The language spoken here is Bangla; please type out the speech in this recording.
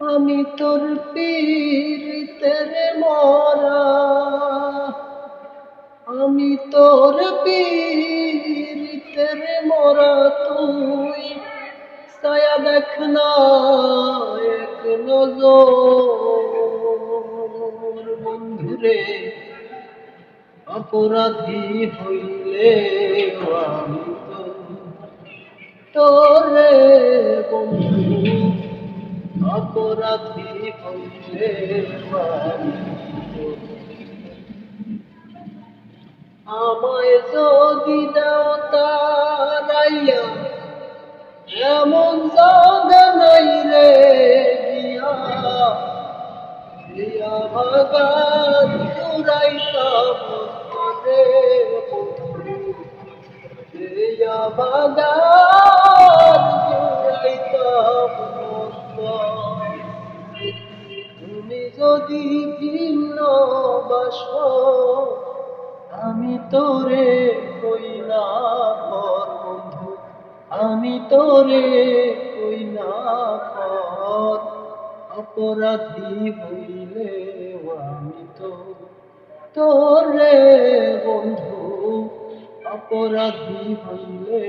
আমি তোর পীড়িতের মরা। আমি তোর পীড়িতের মরা। তুই সায়া দেখ না এক নজর। বন্ধুরে, অপরাধী হইলে আমি তোরে বন্ধু অপরাধী হইলে আমায় যদি দাও তারাইয়া, এমন জাগা নাই রে গিয়া দিয়া ভাগার চুরাইতাম রে দিয়া ভাগার তুমি যদি ভিন্ন বাস, আমি তোরে কই না কর বন্ধু। আমি তোরে কই না কর অপরাধী হইলে আমি তো তোরে বন্ধু। অপরাধী হইলে